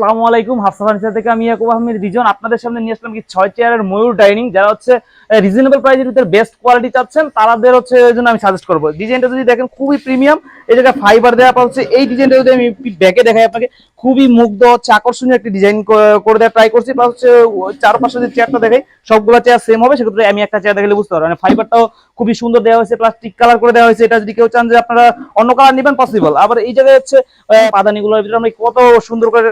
আসসালামু আলাইকুম, হাফসা ফার্নিচার থেকে আমি ইয়াকুব আহমেদ, রিজন। আপনাদের সামনে নিয়ে আসলাম কি ছয় চেয়ারের ময়ূর ডাইনিং। যারা হচ্ছে রিজনেবল প্রাইসের ভিতরে বেস্ট কোয়ালিটি চাচ্ছেন তাদের হচ্ছে ওই জন্য আমি সাজেস্ট করব। ডিজাইনটা যদি দেখেন, খুবই প্রিমিয়াম এই জায়গায় ফাইবার দেওয়া হচ্ছে। এই ডিজাইনটা যদি আমি ব্যাকে দেখাই আপনাকে, খুবই মুগ্ধ, হচ্ছে আকর্ষণীয় একটি ডিজাইন করে দেওয়া ট্রাই করছি। প্লাস হচ্ছে চারপাশে যে চেয়ারটা দেখাই, সবগুলো চেয়ার সেম হবে। সেক্ষেত্রে আমি একটা চেয়ার দেখালে বুঝতে পারব। মানে ফাইবারটাও খুবই সুন্দর দেওয়া হয়েছে প্লাস টিক কালার করে দেওয়া হয়েছে। এটা যদি কেউ চান যে আপনারা অন্য কালার নেবেন পসিবল আবার এই জায়গায় হচ্ছে পাদানিগুলোর ভিতরে আমরা কত সুন্দর করে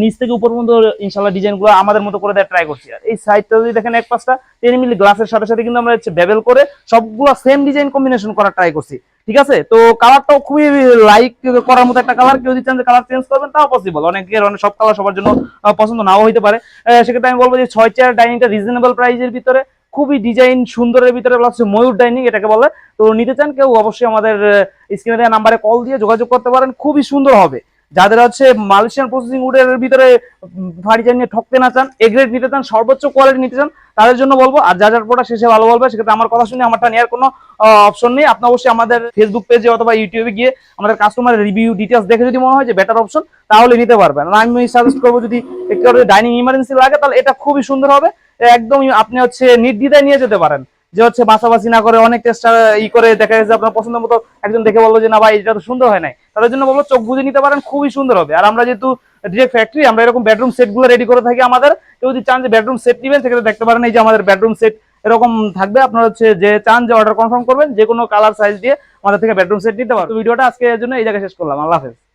নিচ থেকে উপর পর্যন্ত ইনশাল্লাহ ডিজাইনগুলো আমাদের মতো করে দেওয়ার ট্রাই করছি। আর এই সাইডটা যদি দেখেন এক পাঁচটা টেন মিলি গ্লাসের সাথে সাথে কিন্তু আমরা হচ্ছে করে সবগুলো সেম ডিজাইন কম্বিনেশন করার ট্রাই করছি। ঠিক আছে? তো কালারটাও খুবই লাইক করার মতো একটা কালার কেউ যদি চান কালার চেঞ্জ করবেন, তাও পসিবল অনেকের অনেক সব কালার সবার জন্য পছন্দ নাও হইতে পারে। সেক্ষেত্রে আমি বলব যে ছয় চেয়ার ডাইনিংটা রিজনেবল প্রাইসের ভিতরে, খুবই ডিজাইন সুন্দরের ভিতরে প্লাস ময়ূর ডাইনিং এটাকে বলে। তো নিতে চান কেউ অবশ্যই আমাদের স্ক্রিনে দেওয়া নাম্বারে কল দিয়ে যোগাযোগ করতে পারেন। খুবই সুন্দর হবে। যাদের হচ্ছে মালয়েশিয়ান প্রসেসিং উডের ভিতরে ফার্নিচার নিয়ে ঠকতে না চান এ গ্রেড নিতে চান, সর্বোচ্চ কোয়ালিটি নিতে চান, তাদের জন্য বলব, আর যা যার প্রোডাক্ট শেষে ভালো বলবে, সেক্ষেত্রে আমার কথা শুনে আমারটা নেওয়ার কোনো অপশন নেই। আপনি অবশ্যই আমাদের ফেসবুক পেজে অথবা ইউটিউবে গিয়ে আমাদের কাস্টমারের রিভিউ ডিটেলস দেখে যদি মনে হয় যে বেটার অপশন তাহলে নিতে পারবেন। আর আমি সাজেস্ট করব যদি একটু ডাইনিং ইমার্জেন্সি লাগে, তাহলে এটা খুবই সুন্দর হবে। একদম আপনি হচ্ছে নির্দ্বিধায় নিয়ে যেতে পারেন। যে হচ্ছে বাছাবাছি না করে অনেক টেস্ট ই করে দেখা গেছে আপনার পছন্দ মতো একজন দেখে বলল যে, না ভাই, এটা তো সুন্দর হয় নাই। তাদের জন্য বলব চোখ বুঝে নিতে পারেন, খুবই সুন্দর হবে। আর আমরা যেহেতু ডিরেক্ট ফ্যাক্টরি আমরা এরকম বেডরুম সেটগুলো রেডি করে থাকি আমাদের, কেউ যদি চান যে বেডরুম সেট নেবেন, সেক্ষেত্রে দেখতে পারেন এই যে আমাদের বেডরুম সেট এরকম থাকবে। আপনারা হচ্ছে যে চান যে অর্ডার কনফার্ম করবেন যে কোনো কালার সাইজ দিয়ে আমাদের থেকে বেডরুম সেট নিতে পারবেন। ভিডিওটা আজকে এর জন্য এই জায়গায় শেষ করলাম। আল্লাহ হাফেজ।